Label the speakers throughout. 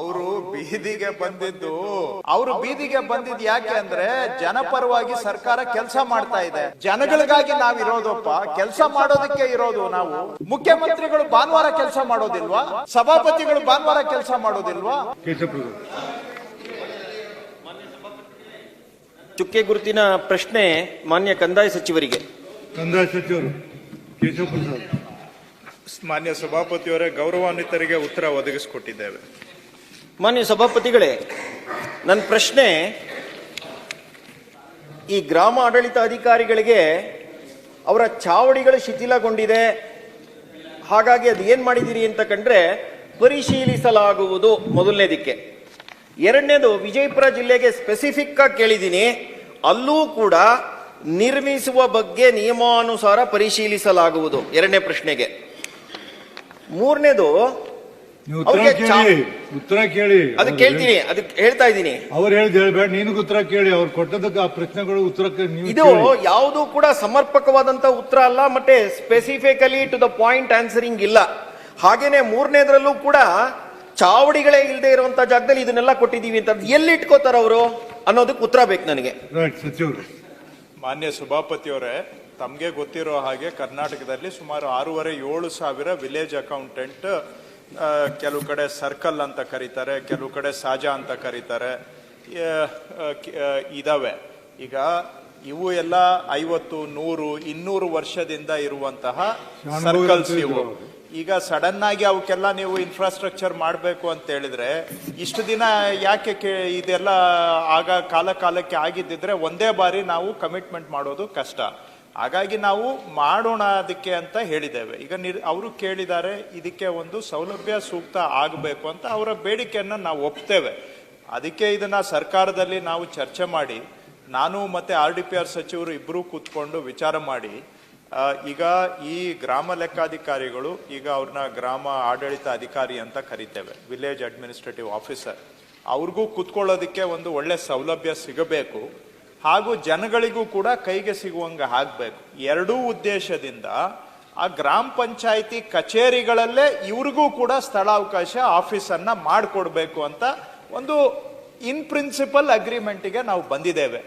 Speaker 1: ಅವರು ಬೀದಿಗೆ ಬಂದಿದ್ದು. ಅವರು ಬೀದಿಗೆ ಬಂದಿದ್ ಯಾಕೆ ಅಂದ್ರೆ ಜನಪರವಾಗಿ ಸರ್ಕಾರ ಕೆಲಸ ಮಾಡ್ತಾ ಇದೆ. ಜನಗಳಿಗಾಗಿ ನಾವ್ ಇರೋದಪ್ಪ ಕೆಲಸ ಮಾಡೋದಕ್ಕೆ ಇರೋದು ನಾವು. ಮುಖ್ಯಮಂತ್ರಿಗಳು ಭಾನುವಾರ ಕೆಲಸ ಮಾಡೋದಿಲ್ವಾ? ಸಭಾಪತಿಗಳು ಭಾನುವಾರ ಕೆಲಸ ಮಾಡೋದಿಲ್ವಾ?
Speaker 2: ಚುಕ್ಕೆ ಗುರುತಿನ ಪ್ರಶ್ನೆ ಮಾನ್ಯ ಕಂದಾಯ ಸಚಿವರಿಗೆ.
Speaker 3: ಕಂದಾಯ ಸಚಿವರು
Speaker 1: ಮಾನ್ಯ ಸಭಾಪತಿಯವರೇ ಗೌರವಾನ್ವಿತರಿಗೆ ಉತ್ತರ ಒದಗಿಸಿಕೊಟ್ಟಿದ್ದೇವೆ.
Speaker 2: ಮಾನ್ಯ ಸಭಾಪತಿಗಳೇ ನನ್ನ ಪ್ರಶ್ನೆ, ಈ ಗ್ರಾಮ ಆಡಳಿತ ಅಧಿಕಾರಿಗಳಿಗೆ ಅವರ ಚಾವಡಿಗಳು ಶಿಥಿಲಗೊಂಡಿದೆ, ಹಾಗಾಗಿ ಅದು ಏನ್ ಮಾಡಿದಿರಿ ಅಂತ ಕಂಡ್ರೆ ಪರಿಶೀಲಿಸಲಾಗುವುದು ಮೊದಲನೇದಕ್ಕೆ. ಎರಡನೇದು, ವಿಜಯಪುರ ಜಿಲ್ಲೆಗೆ ಸ್ಪೆಸಿಫಿಕ್ ಆಗಿ ಕೇಳಿದ್ದೀನಿ ಅಲ್ಲೂ ಕೂಡ ನಿರ್ಮಿಸುವ ಬಗ್ಗೆ ನಿಯಮಾನುಸಾರ ಪರಿಶೀಲಿಸಲಾಗುವುದು, ಎರಡನೇ ಪ್ರಶ್ನೆಗೆ. ಮೂರನೇದು
Speaker 3: ಉತ್ತರ
Speaker 2: ಅವ್ರಿಗೆ ಚಾ-
Speaker 3: ಕೇಳಿ ಉತ್ತರ ಕೇಳಿ.
Speaker 2: ಅದು ಕೇಳ್ತೀನಿ ಅದಕ್ಕೆ ಹೇಳ್ತಾ ಇದ್ದೀನಿ.
Speaker 3: ಅವ್ರು ಹೇಳಿದ್ ಹೇಳ್ಬೇಡ ನೀನು ಉತ್ತರ ಕೇಳಿ ಅವ್ರು ಕೊಟ್ಟದಕ್ಕೆ ಆ ಪ್ರಶ್ನೆಗಳು ಉತ್ತರ ನೀವು
Speaker 2: ಇದು
Speaker 3: ಕೇಳಿ.
Speaker 2: ಯಾವುದು ಕೂಡ ಸಮರ್ಪಕವಾದಂತ ಉತ್ತರ ಅಲ್ಲ ಮತ್ತೆ specifically to the point answering ಇಲ್ಲ. ಹಾಗೇನೆ ಮೂರನೇದ್ರಲ್ಲೂ ಕೂಡ ಚಾವಡಿಗಳೇ ಇಲ್ಲದೆ ಇರುವಂತ ಜಾಗದಲ್ಲಿ ಇದನ್ನೆಲ್ಲ ಕೊಟ್ಟಿದೀವಿ ಅಂತ ಎಲ್ಲಿ ಇಟ್ಕೋತಾರ ಅವರು ಅನ್ನೋದಕ್ಕೆ ಉತ್ತರ ಬೇಕು ನನಗೆ.
Speaker 3: ಮಾನ್ಯ ಸಚಿವರು.
Speaker 1: ಮಾನ್ಯ ಸಭಾಪತಿಯವರೇ ತಮಗೆ ಗೊತ್ತಿರೋ ಹಾಗೆ ಕರ್ನಾಟಕದಲ್ಲಿ ಸುಮಾರು ಆರೂವರೆ ಏಳು ಸಾವಿರ ವಿಲೇಜ್ ಅಕೌಂಟೆಂಟ್ ಕೆಲವು ಕಡೆ ಸರ್ಕಲ್ ಅಂತ ಕರೀತಾರೆ ಕೆಲವು ಕಡೆ ಸಾಜಾ ಅಂತ ಕರೀತಾರೆ. ಇದಾವೆ. ಈಗ ಇವು ಎಲ್ಲ ಐವತ್ತು ನೂರು ಇನ್ನೂರು ವರ್ಷದಿಂದ ಇರುವಂತಹ ಸರ್ಕಲ್ಸ್ ಇವು. ಈಗ ಸಡನ್ ಆಗಿ ಅವಕ್ಕೆಲ್ಲ ನೀವು ಇನ್ಫ್ರಾಸ್ಟ್ರಕ್ಚರ್ ಮಾಡಬೇಕು ಅಂತ ಹೇಳಿದ್ರೆ ಇಷ್ಟು ದಿನ ಯಾಕೆ ಇದೆಲ್ಲ ಆಗ ಕಾಲ ಕಾಲಕ್ಕೆ ಆಗಿದ್ದಿದ್ರೆ ಒಂದೇ ಬಾರಿ ನಾವು ಕಮಿಟ್ಮೆಂಟ್ ಮಾಡೋದು ಕಷ್ಟ. ಹಾಗಾಗಿ ನಾವು ಮಾಡೋಣ ಅದಕ್ಕೆ ಅಂತ ಹೇಳಿದ್ದೇವೆ. ಈಗ ನಿರ್, ಅವರು ಕೇಳಿದ್ದಾರೆ, ಇದಕ್ಕೆ ಒಂದು ಸೌಲಭ್ಯ ಸೂಕ್ತ ಆಗಬೇಕು ಅಂತ ಅವರ ಬೇಡಿಕೆಯನ್ನು ನಾವು ಒಪ್ತೇವೆ. ಅದಕ್ಕೆ ಇದನ್ನು ಸರ್ಕಾರದಲ್ಲಿ ನಾವು ಚರ್ಚೆ ಮಾಡಿ, ನಾನು ಮತ್ತು ಆರ್ ಡಿ ಪಿ ಆರ್ ಸಚಿವರು ಇಬ್ಬರೂ ಕೂತ್ಕೊಂಡು ವಿಚಾರ ಮಾಡಿ ಈಗ ಈ ಗ್ರಾಮ ಲೆಕ್ಕಾಧಿಕಾರಿಗಳು, ಈಗ ಅವ್ರನ್ನ ಗ್ರಾಮ ಆಡಳಿತ ಅಧಿಕಾರಿ ಅಂತ ಕರಿತೇವೆ, ವಿಲೇಜ್ ಅಡ್ಮಿನಿಸ್ಟ್ರೇಟಿವ್ ಆಫೀಸರ್, ಅವ್ರಿಗೂ ಕೂತ್ಕೊಳ್ಳೋದಕ್ಕೆ ಒಂದು ಒಳ್ಳೆ ಸೌಲಭ್ಯ ಸಿಗಬೇಕು. ಹಾಗೂ ಜನಗಳಿಗೂ ಕೂಡ ಕೈಗೆ ಸಿಗುವಂಗೆ ಆಗ್ಬೇಕು. ಎರಡೂ ಉದ್ದೇಶದಿಂದ ಆ ಗ್ರಾಮ ಪಂಚಾಯಿತಿ ಕಚೇರಿಗಳಲ್ಲೇ ಇವ್ರಿಗೂ ಕೂಡ ಸ್ಥಳಾವಕಾಶ ಆಫೀಸನ್ನ ಮಾಡಿಕೊಡ್ಬೇಕು ಅಂತ ಒಂದು ಇನ್ ಪ್ರಿನ್ಸಿಪಲ್ ಅಗ್ರಿಮೆಂಟಿಗೆ ನಾವು ಬಂದಿದ್ದೇವೆ.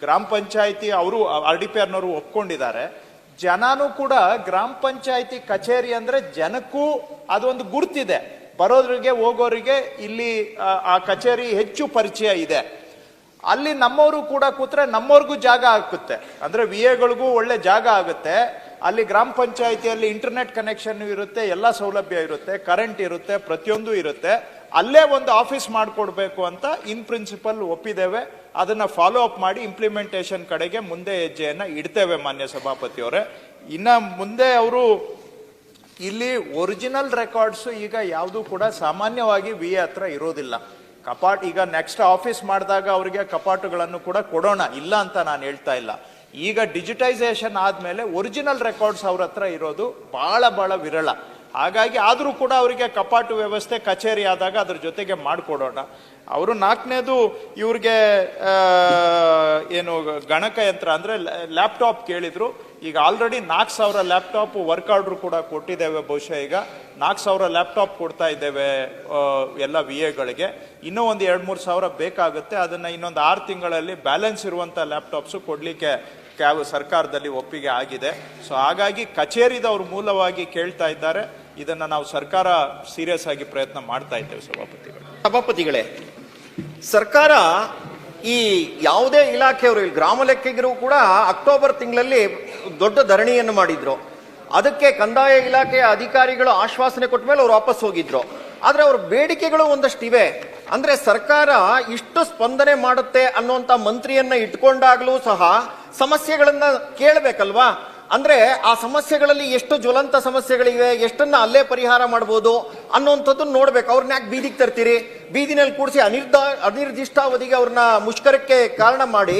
Speaker 1: ಗ್ರಾಮ ಪಂಚಾಯಿತಿ ಅವರು ಆರ್ ಡಿ ಪಿ ಆರ್ನವರು ಒಪ್ಕೊಂಡಿದ್ದಾರೆ. ಜನನೂ ಕೂಡ ಗ್ರಾಮ ಪಂಚಾಯಿತಿ ಕಚೇರಿ ಅಂದ್ರೆ ಜನಕ್ಕೂ ಅದೊಂದು ಗುರ್ತಿದೆ. ಬರೋದ್ರಿಗೆ ಹೋಗೋರಿಗೆ ಇಲ್ಲಿ ಆ, ಆ ಕಚೇರಿ ಹೆಚ್ಚು ಪರಿಚಯ ಇದೆ. ಅಲ್ಲಿ ನಮ್ಮವರು ಕೂಡ ಕೂತ್ರೆ ನಮ್ಮವ್ರಿಗೂ ಜಾಗ ಆಗುತ್ತೆ ಅಂದ್ರೆ ವಿ ಎಗಳಿಗೂ ಒಳ್ಳೆ ಜಾಗ ಆಗುತ್ತೆ. ಅಲ್ಲಿ ಗ್ರಾಮ ಪಂಚಾಯಿತಿಯಲ್ಲಿ ಇಂಟರ್ನೆಟ್ ಕನೆಕ್ಷನ್ ಇರುತ್ತೆ, ಎಲ್ಲ ಸೌಲಭ್ಯ ಇರುತ್ತೆ ಕರೆಂಟ್ ಇರುತ್ತೆ, ಪ್ರತಿಯೊಂದು ಇರುತ್ತೆ. ಅಲ್ಲೇ ಒಂದು ಆಫೀಸ್ ಮಾಡಿಕೊಡ್ಬೇಕು ಅಂತ ಇನ್ ಪ್ರಿನ್ಸಿಪಲ್ ಒಪ್ಪಿದ್ದೇವೆ. ಅದನ್ನ ಫಾಲೋ ಅಪ್ ಮಾಡಿ ಇಂಪ್ಲಿಮೆಂಟೇಷನ್ ಕಡೆಗೆ ಮುಂದೆ ಹೆಜ್ಜೆಯನ್ನ ಇಡ್ತೇವೆ ಮಾನ್ಯ ಸಭಾಪತಿಯವರೇ. ಇನ್ನ ಮುಂದೆ ಅವರು ಇಲ್ಲಿ ಒರಿಜಿನಲ್ ರೆಕಾರ್ಡ್ಸ್ ಈಗ ಯಾವುದು ಕೂಡ ಸಾಮಾನ್ಯವಾಗಿ ವಿ ಎ ಹತ್ರ ಇರೋದಿಲ್ಲ. ಕಪಾಟ್, ಈಗ ನೆಕ್ಸ್ಟ್ ಆಫೀಸ್ ಮಾಡಿದಾಗ ಅವರಿಗೆ ಕಪಾಟುಗಳನ್ನು ಕೂಡ ಕೊಡೋಣ, ಇಲ್ಲ ಅಂತ ನಾನು ಹೇಳ್ತಾ ಇಲ್ಲ. ಈಗ ಡಿಜಿಟೈಸೇಷನ್ ಆದಮೇಲೆ ಒರಿಜಿನಲ್ ರೆಕಾರ್ಡ್ಸ್ ಅವ್ರ ಹತ್ರ ಇರೋದು ಭಾಳ ಭಾಳ ವಿರಳ. ಹಾಗಾಗಿ ಆದರೂ ಕೂಡ ಅವರಿಗೆ ಕಪಾಟು ವ್ಯವಸ್ಥೆ ಕಚೇರಿ ಆದಾಗ ಅದ್ರ ಜೊತೆಗೆ ಮಾಡಿಕೊಡೋಣ. ಅವರು ನಾಲ್ಕನೇದು ಇವ್ರಿಗೆ ಏನು ಗಣಕಯಂತ್ರ ಅಂದರೆ ಲ್ಯಾಪ್ಟಾಪ್ ಕೇಳಿದ್ರು. ಈಗ ಆಲ್ರೆಡಿ ನಾಲ್ಕು ಸಾವಿರ ಲ್ಯಾಪ್ಟಾಪ್ ವರ್ಕ್ ಆರ್ಡರ್ ಕೂಡ ಕೊಟ್ಟಿದ್ದೇವೆ ಬಹುಶಃ ಈಗ. ನಾಲ್ಕು ಸಾವಿರ ಲ್ಯಾಪ್ಟಾಪ್ ಕೊಡ್ತಾ ಇದ್ದೇವೆ ಎಲ್ಲ ವಿ ಎಗಳಿಗೆ ಇನ್ನೂ ಒಂದು ಎರಡು ಮೂರು ಸಾವಿರ ಬೇಕಾಗುತ್ತೆ. ಅದನ್ನು ಇನ್ನೊಂದು ಆರು ತಿಂಗಳಲ್ಲಿ ಬ್ಯಾಲೆನ್ಸ್ ಇರುವಂಥ ಲ್ಯಾಪ್ಟಾಪ್ಸು ಕೊಡಲಿಕ್ಕೆ ಕ್ಯಾ ಸರ್ಕಾರದಲ್ಲಿ ಒಪ್ಪಿಗೆ ಆಗಿದೆ. ಸೊ ಹಾಗಾಗಿ ಕಚೇರಿದವರು ಮೂಲವಾಗಿ ಕೇಳ್ತಾ ಇದ್ದಾರೆ. ಇದನ್ನ ನಾವು ಸರ್ಕಾರ ಸೀರಿಯಸ್ ಆಗಿ ಪ್ರಯತ್ನ ಮಾಡ್ತಾ ಇದ್ದೇವೆ ಸಭಾಪತಿಗಳು.
Speaker 2: ಸಭಾಪತಿಗಳೇ, ಸರ್ಕಾರ ಈ ಯಾವುದೇ ಇಲಾಖೆಯವರು, ಇಲ್ಲಿ ಗ್ರಾಮ ಲೆಕ್ಕಿಗರು ಕೂಡ ಅಕ್ಟೋಬರ್ ತಿಂಗಳಲ್ಲಿ ದೊಡ್ಡ ಧರಣಿಯನ್ನು ಮಾಡಿದ್ರು. ಅದಕ್ಕೆ ಕಂದಾಯ ಇಲಾಖೆಯ ಅಧಿಕಾರಿಗಳು ಆಶ್ವಾಸನೆ ಕೊಟ್ಟ ಮೇಲೆ ಅವ್ರು ವಾಪಸ್ ಹೋಗಿದ್ರು. ಆದರೆ ಅವ್ರ ಬೇಡಿಕೆಗಳು ಒಂದಷ್ಟಿವೆ ಅಂದ್ರೆ ಸರ್ಕಾರ ಇಷ್ಟು ಸ್ಪಂದನೆ ಮಾಡುತ್ತೆ ಅನ್ನುವಂತ ಮಂತ್ರಿಯನ್ನ ಇಟ್ಕೊಂಡಾಗ್ಲೂ ಸಹ ಸಮಸ್ಯೆಗಳನ್ನ ಕೇಳಬೇಕಲ್ವಾ? ಅಂದ್ರೆ ಆ ಸಮಸ್ಯೆಗಳಲ್ಲಿ ಎಷ್ಟು ಜ್ವಲಂತ ಸಮಸ್ಯೆಗಳಿವೆ, ಎಷ್ಟನ್ನು ಅಲ್ಲೇ ಪರಿಹಾರ ಮಾಡ್ಬೋದು ಅನ್ನೋಂಥದ್ದು ನೋಡ್ಬೇಕು. ಅವ್ರನ್ನ ಯಾಕೆ ಬೀದಿಗೆ ತರ್ತೀರಿ? ಬೀದಿನಲ್ಲಿ ಕೂಡಿಸಿ ಅನಿರ್ದ ಅನಿರ್ದಿಷ್ಟಾವಧಿಗೆ ಅವ್ರನ್ನ ಮುಷ್ಕರಕ್ಕೆ ಕಾರಣ ಮಾಡಿ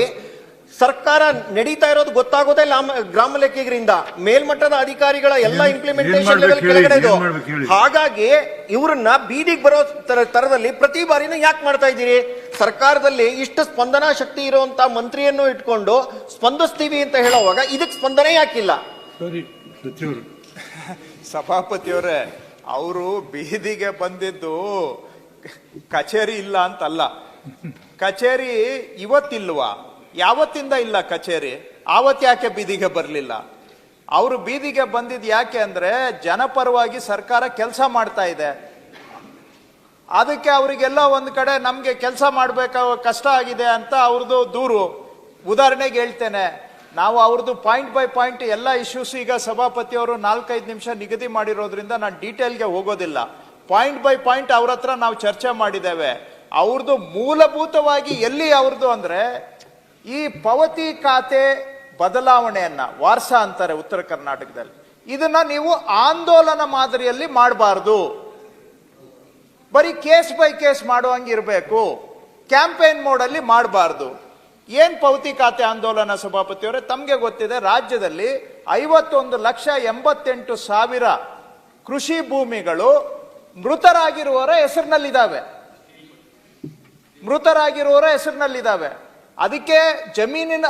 Speaker 2: ಸರ್ಕಾರ ನಡೀತಾ ಇರೋದು ಗೊತ್ತಾಗೋದೇ ಲಾಮ- ಗ್ರಾಮ ಲೆಕ್ಕಿಗರಿಂದ. ಮೇಲ್ಮಟ್ಟದ ಅಧಿಕಾರಿಗಳ ಎಲ್ಲ ಇಂಪ್ಲಿಮೆಂಟೇಷನ್
Speaker 3: ಲೆವೆಲ್
Speaker 2: ಕೆಳಗಡೆ
Speaker 3: ಇದು.
Speaker 2: ಹಾಗಾಗಿ ಇವ್ರನ್ನ ಬೀದಿಗೆ ಬರೋ ತರ- ತರದಲ್ಲಿ ಪ್ರತಿ ಬಾರಿನೂ ಯಾಕೆ ಮಾಡ್ತಾ ಇದ್ದೀರಿ? ಸರ್ಕಾರದಲ್ಲಿ ಇಷ್ಟು ಸ್ಪಂದನಾ ಶಕ್ತಿ ಇರುವಂತ ಮಂತ್ರಿಯನ್ನು ಇಟ್ಕೊಂಡು ಸ್ಪಂದಿಸ್ತೀವಿ ಅಂತ ಹೇಳುವಾಗ ಇದಕ್ಕೆ ಸ್ಪಂದನೆ ಯಾಕಿಲ್ಲ?
Speaker 1: ಸಭಾಪತಿಯವರೇ ಅವರು ಬೀದಿಗೆ ಬಂದಿದ್ದು ಕಚೇರಿ ಇಲ್ಲ ಅಂತಲ್ಲ. ಕಚೇರಿ ಇವತ್ತಿಲ್ವಾ? ಯಾವತ್ತಿಂದ ಇಲ್ಲ ಕಚೇರಿ? ಆವತ್ತು ಯಾಕೆ ಬೀದಿಗೆ ಬರಲಿಲ್ಲ? ಅವರು ಬೀದಿಗೆ ಬಂದಿದ್ದು ಯಾಕೆ ಅಂದ್ರೆ ಜನಪರವಾಗಿ ಸರ್ಕಾರ ಕೆಲಸ ಮಾಡ್ತಾ ಇದೆ. ಅದಕ್ಕೆ ಅವರಿಗೆಲ್ಲ ಒಂದು ಕಡೆ ನಮಗೆ ಕೆಲಸ ಮಾಡಬೇಕ ಕಷ್ಟ ಆಗಿದೆ ಅಂತ ಅವ್ರದ್ದು ದೂರು. ಉದಾಹರಣೆಗೆ ಹೇಳ್ತೇನೆ, ನಾವು ಅವ್ರದ್ದು ಪಾಯಿಂಟ್ ಬೈ ಪಾಯಿಂಟ್ ಎಲ್ಲ ಇಶ್ಯೂಸ್ ಈಗ ಸಭಾಪತಿಯವರು ನಾಲ್ಕೈದು ನಿಮಿಷ ನಿಗದಿ ಮಾಡಿರೋದ್ರಿಂದ ನಾನು ಡೀಟೇಲ್ಗೆ ಹೋಗೋದಿಲ್ಲ. ಪಾಯಿಂಟ್ ಬೈ ಪಾಯಿಂಟ್ ಅವ್ರ ಹತ್ರ ನಾವು ಚರ್ಚೆ ಮಾಡಿದ್ದೇವೆ. ಅವ್ರದ್ದು ಮೂಲಭೂತವಾಗಿ ಎಲ್ಲಿ ಅವ್ರದ್ದು ಅಂದ್ರೆ ಈ ಪಾವತಿ ಖಾತೆ ಬದಲಾವಣೆಯನ್ನ ವಾರ್ಸ ಅಂತಾರೆ ಉತ್ತರ ಕರ್ನಾಟಕದಲ್ಲಿ. ಇದನ್ನ ನೀವು ಆಂದೋಲನ ಮಾದರಿಯಲ್ಲಿ ಮಾಡಬಾರ್ದು. ಬರೀ ಕೇಸ್ ಬೈ ಕೇಸ್ ಮಾಡುವಂಗೆ ಇರಬೇಕು. ಕ್ಯಾಂಪೇನ್ ಮೋಡಲ್ಲಿ ಮಾಡಬಾರ್ದು. ಏನ್ ಪೌತಿ ಖಾತೆ ಆಂದೋಲನ ಸಭಾಪತಿಯವರೇ, ತಮಗೆ ಗೊತ್ತಿದೆ ರಾಜ್ಯದಲ್ಲಿ ಐವತ್ತೊಂದು ಲಕ್ಷ ಎಂಬತ್ತೆಂಟು ಸಾವಿರ ಕೃಷಿ ಭೂಮಿಗಳು ಮೃತರಾಗಿರುವವರ ಹೆಸರಿನಲ್ಲಿದ್ದಾವೆ. ಮೃತರಾಗಿರುವವರ ಹೆಸರಿನಲ್ಲಿದ್ದಾವೆ. ಅದಕ್ಕೆ ಜಮೀನಿನ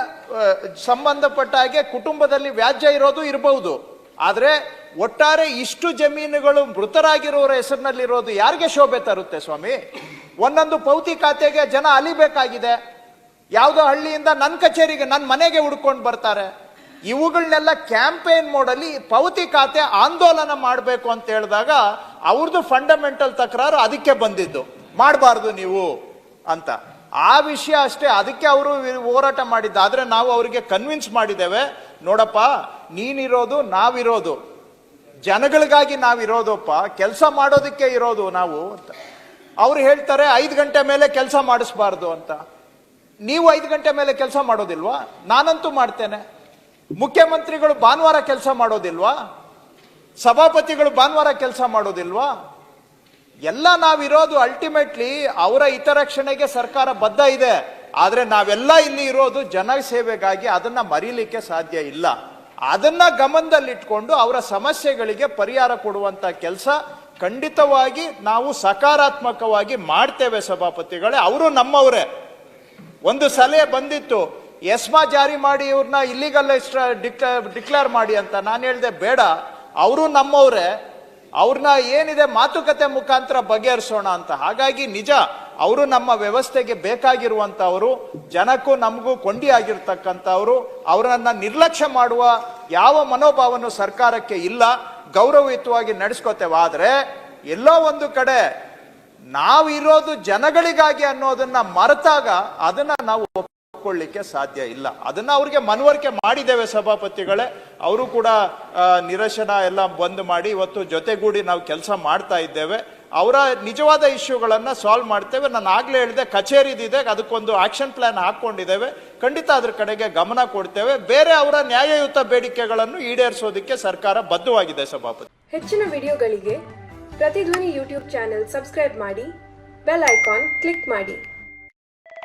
Speaker 1: ಸಂಬಂಧಪಟ್ಟ ಹಾಗೆ ಕುಟುಂಬದಲ್ಲಿ ವ್ಯಾಜ್ಯ ಇರೋದು ಇರಬಹುದು ಆದರೆ ಒಟ್ಟಾರೆ ಇಷ್ಟು ಜಮೀನುಗಳು ಮೃತರಾಗಿರೋರ ಹೆಸರಿನಲ್ಲಿರೋದು ಯಾರಿಗೆ ಶೋಭೆ ತರುತ್ತೆ ಸ್ವಾಮಿ? ಒಂದೊಂದು ಪೌತಿ ಖಾತೆಗೆ ಜನ ಅಲಿಬೇಕಾಗಿದೆ. ಯಾವುದೋ ಹಳ್ಳಿಯಿಂದ ನನ್ನ ಕಚೇರಿಗೆ ನನ್ನ ಮನೆಗೆ ಹುಡ್ಕೊಂಡು ಬರ್ತಾರೆ. ಇವುಗಳನ್ನೆಲ್ಲ ಕ್ಯಾಂಪೇನ್ ಮೋಡಲ್ಲಿ ಪೌತಿ ಖಾತೆ ಆಂದೋಲನ ಮಾಡಬೇಕು ಅಂತ ಹೇಳಿದಾಗ ಅವ್ರದ್ದು ಫಂಡಮೆಂಟಲ್ ತಕರಾರು ಅದಕ್ಕೆ ಬಂದಿದ್ದು. ಮಾಡಬಾರ್ದು ನೀವು ಅಂತ. ಆ ವಿಷಯ ಅಷ್ಟೇ, ಅದಕ್ಕೆ ಅವರು ಹೋರಾಟ ಮಾಡಿದ್ದ. ಆದರೆ ನಾವು ಅವರಿಗೆ ಕನ್ವಿನ್ಸ್ ಮಾಡಿದ್ದೇವೆ, ನೋಡಪ್ಪ, ನೀನಿರೋದು, ನಾವಿರೋದು. ಜನಗಳಿಗಾಗಿ ನಾವಿರೋದಪ್ಪ, ಕೆಲಸ ಮಾಡೋದಕ್ಕೆ ಇರೋದು ನಾವು ಅಂತ. ಅವ್ರು ಹೇಳ್ತಾರೆ, ಐದು ಗಂಟೆ ಮೇಲೆ ಕೆಲಸ ಮಾಡಿಸ್ಬಾರ್ದು ಅಂತ. ನೀವು ಐದು ಗಂಟೆ ಮೇಲೆ ಕೆಲಸ ಮಾಡೋದಿಲ್ವಾ? ನಾನಂತೂ ಮಾಡ್ತೇನೆ. ಮುಖ್ಯಮಂತ್ರಿಗಳು ಭಾನುವಾರ ಕೆಲಸ ಮಾಡೋದಿಲ್ವಾ? ಸಭಾಪತಿಗಳು ಭಾನುವಾರ ಕೆಲಸ ಮಾಡೋದಿಲ್ವಾ? ಎಲ್ಲ ನಾವಿರೋದು ಅಲ್ಟಿಮೇಟ್ಲಿ ಅವರ ಹಿತರಕ್ಷಣೆಗೆ ಸರ್ಕಾರ ಬದ್ಧ ಇದೆ. ಆದರೆ ನಾವೆಲ್ಲ ಇಲ್ಲಿ ಇರೋದು ಜನ ಸೇವೆಗಾಗಿ ಅದನ್ನ ಮರೀಲಿಕ್ಕೆ ಸಾಧ್ಯ ಇಲ್ಲ. ಅದನ್ನ ಗಮನದಲ್ಲಿಟ್ಕೊಂಡು ಅವರ ಸಮಸ್ಯೆಗಳಿಗೆ ಪರಿಹಾರ ಕೊಡುವಂತ ಕೆಲಸ ಖಂಡಿತವಾಗಿ ನಾವು ಸಕಾರಾತ್ಮಕವಾಗಿ ಮಾಡ್ತೇವೆ ಸಭಾಪತಿಗಳೇ. ಅವರು ನಮ್ಮವರೇ. ಒಂದು ಸಲಹೆ ಬಂದಿತ್ತು, ಎಸ್ಮಾ ಜಾರಿ ಮಾಡಿ ಇವ್ರನ್ನ ಇಲ್ಲಿಗಲ್ ಡಿಕ್ಲೇರ್ ಮಾಡಿ ಅಂತ. ನಾನು ಹೇಳಿದೆ, ಬೇಡ. ಅವರು ನಮ್ಮವ್ರೆ. ಅವ್ರನ್ನ ಏನಿದೆ ಮಾತುಕತೆ ಮುಖಾಂತರ ಬಗೆಹರಿಸೋಣ ಅಂತ. ಹಾಗಾಗಿ ನಿಜ, ಅವರು ನಮ್ಮ ವ್ಯವಸ್ಥೆಗೆ ಬೇಕಾಗಿರುವಂತವರು ಜನಕ್ಕೂ ನಮಗೂ ಕೊಂಡಿ ಆಗಿರ್ತಕ್ಕಂಥವ್ರು ಅವರನ್ನ ನಿರ್ಲಕ್ಷ್ಯ ಮಾಡುವ ಯಾವ ಮನೋಭಾವನು ಸರ್ಕಾರಕ್ಕೆ ಇಲ್ಲ, ಗೌರವಯುತವಾಗಿ ನಡೆಸ್ಕೋತೇವೆ. ಆದ್ರೆ ಎಲ್ಲೋ ಒಂದು ಕಡೆ ನಾವಿರೋದು ಜನಗಳಿಗಾಗಿ ಅನ್ನೋದನ್ನ ಮರೆತಾಗ ಅದನ್ನ ನಾವು ಒಪ್ಕೊಳ್ಳಿಕ್ಕೆ ಸಾಧ್ಯ ಇಲ್ಲ. ಅದನ್ನ ಅವ್ರಿಗೆ ಮನವರಿಕೆ ಮಾಡಿದ್ದೇವೆ ಸಭಾಪತಿಗಳೇ. ಅವರು ಕೂಡ ನಿರಶನ ಎಲ್ಲ ಬಂದ್ ಮಾಡಿ ಇವತ್ತು ಜೊತೆಗೂಡಿ ನಾವು ಕೆಲಸ ಮಾಡ್ತಾ ಇದ್ದೇವೆ. ಅವರ ನಿಜವಾದ ಇಶ್ಯೂಗಳನ್ನು ಸಾಲ್ವ್ ಮಾಡ್ತೇವೆ. ನಾನು ಆಗಲೇ ಹೇಳಿದೆ, ಕಚೇರಿದಿದೆ, ಅದಕ್ಕೊಂದು ಆಕ್ಷನ್ ಪ್ಲಾನ್ ಹಾಕೊಂಡಿದ್ದೇವೆ ಖಂಡಿತ ಅದ್ರ ಕಡೆಗೆ ಗಮನ ಕೊಡ್ತೇವೆ. ಬೇರೆ ಅವರ ನ್ಯಾಯಯುತ ಬೇಡಿಕೆಗಳನ್ನು ಈಡೇರಿಸೋದಕ್ಕೆ ಸರ್ಕಾರ ಬದ್ಧವಾಗಿದೆ ಸಭಾಪತಿ.
Speaker 4: ಹೆಚ್ಚಿನ ವಿಡಿಯೋಗಳಿಗೆ ಪ್ರತಿಧ್ವನಿ ಯೂಟ್ಯೂಬ್ ಚಾನೆಲ್ ಸಬ್ಸ್ಕ್ರೈಬ್ ಮಾಡಿ, ಬೆಲ್ ಐಕಾನ್ ಕ್ಲಿಕ್ ಮಾಡಿ.